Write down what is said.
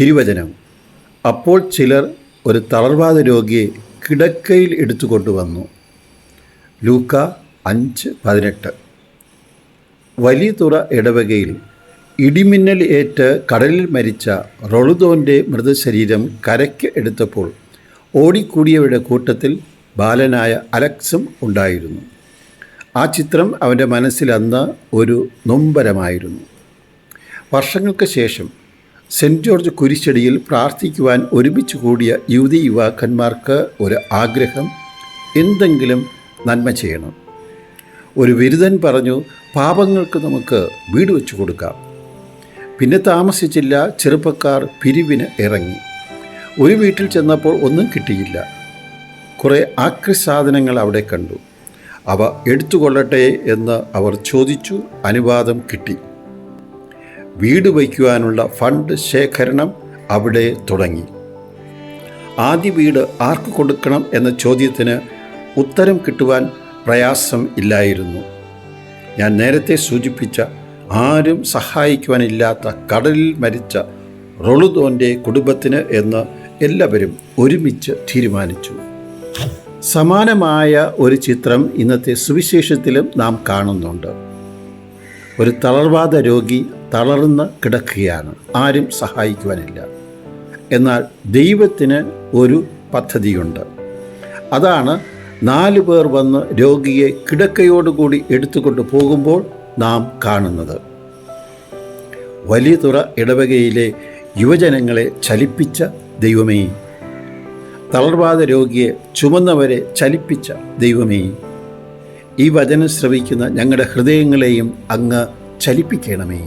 തിരുവചനം. അപ്പോൾ ചിലർ ഒരു തളർവാദ രോഗിയെ കിടക്കയിൽ എടുത്തു കൊണ്ടുവന്നു. ലൂക്ക അഞ്ച് പതിനെട്ട്. വലിയ തുറ ഇടവകയിൽ ഇടിമിന്നൽ ഏറ്റ് കടലിൽ മരിച്ച റൊളുദോന്റെ മൃതശരീരം കരയ്ക്ക് എടുത്തപ്പോൾ ഓടിക്കൂടിയവരുടെ കൂട്ടത്തിൽ ബാലനായ അലക്സും ഉണ്ടായിരുന്നു. ആ ചിത്രം അവന്റെ മനസ്സിൽ അന്ന് ഒരു നൊമ്പരമായിരുന്നു. വർഷങ്ങൾക്ക് ശേഷം സെന്റ് ജോർജ് കുരിശടിയിൽ പ്രാർത്ഥിക്കുവാൻ ഒരുമിച്ച് കൂടിയ യുവതി യുവാക്കന്മാർക്ക് ഒരു ആഗ്രഹം എന്തെങ്കിലും നന്മ ചെയ്യണം. ഒരു ബിരുദൻ പറഞ്ഞു പാപങ്ങൾക്ക് നമുക്ക് വീട് വെച്ചു കൊടുക്കാം. പിന്നെ താമസിച്ചില്ല ചെറുപ്പക്കാർ പിരിവിന് ഇറങ്ങി. ഒരു വീട്ടിൽ ചെന്നപ്പോൾ ഒന്നും കിട്ടിയില്ല. കുറേ ആക്രി സാധനങ്ങൾ അവിടെ കണ്ടു. അവ എടുത്തുകൊള്ളട്ടെ എന്ന് അവർ ചോദിച്ചു അനുവാദം കിട്ടി. വീട് വയ്ക്കുവാനുള്ള ഫണ്ട് ശേഖരണം അവിടെ തുടങ്ങി. ആദ്യ വീട് ആർക്ക് കൊടുക്കണം എന്ന ചോദ്യത്തിന് ഉത്തരം കിട്ടുവാൻ പ്രയാസം ഇല്ലായിരുന്നു. ഞാൻ നേരത്തെ സൂചിപ്പിച്ച ആരും സഹായിക്കുവാനില്ലാത്ത കടലിൽ മരിച്ച റൊളുദോന്റെ കുടുംബത്തിന് എന്ന് എല്ലാവരും ഒരുമിച്ച് തീരുമാനിച്ചു. സമാനമായ ഒരു ചിത്രം ഇന്നത്തെ സുവിശേഷത്തിലും നാം കാണുന്നുണ്ട്. ഒരു തളർവാദ രോഗി തളർന്ന് കിടക്കുകയാണ്. ആരും സഹായിക്കുവാനില്ല. എന്നാൽ ദൈവത്തിന് ഒരു പദ്ധതിയുണ്ട്. അതാണ് നാല് പേർ വന്ന് രോഗിയെ കിടക്കയോടുകൂടി എടുത്തുകൊണ്ട് പോകുമ്പോൾ നാം കാണുന്നത്. വലിയ തുറ ഇടവകയിലെ യുവജനങ്ങളെ ചലിപ്പിച്ച ദൈവമേ. തളർവാദ രോഗിയെ ചുമന്നവരെ ചലിപ്പിച്ച ദൈവമേ. ഈ വചനം ശ്രവിക്കുന്ന ഞങ്ങളുടെ ഹൃദയങ്ങളെയും അങ്ങ് ചലിപ്പിക്കണമേ.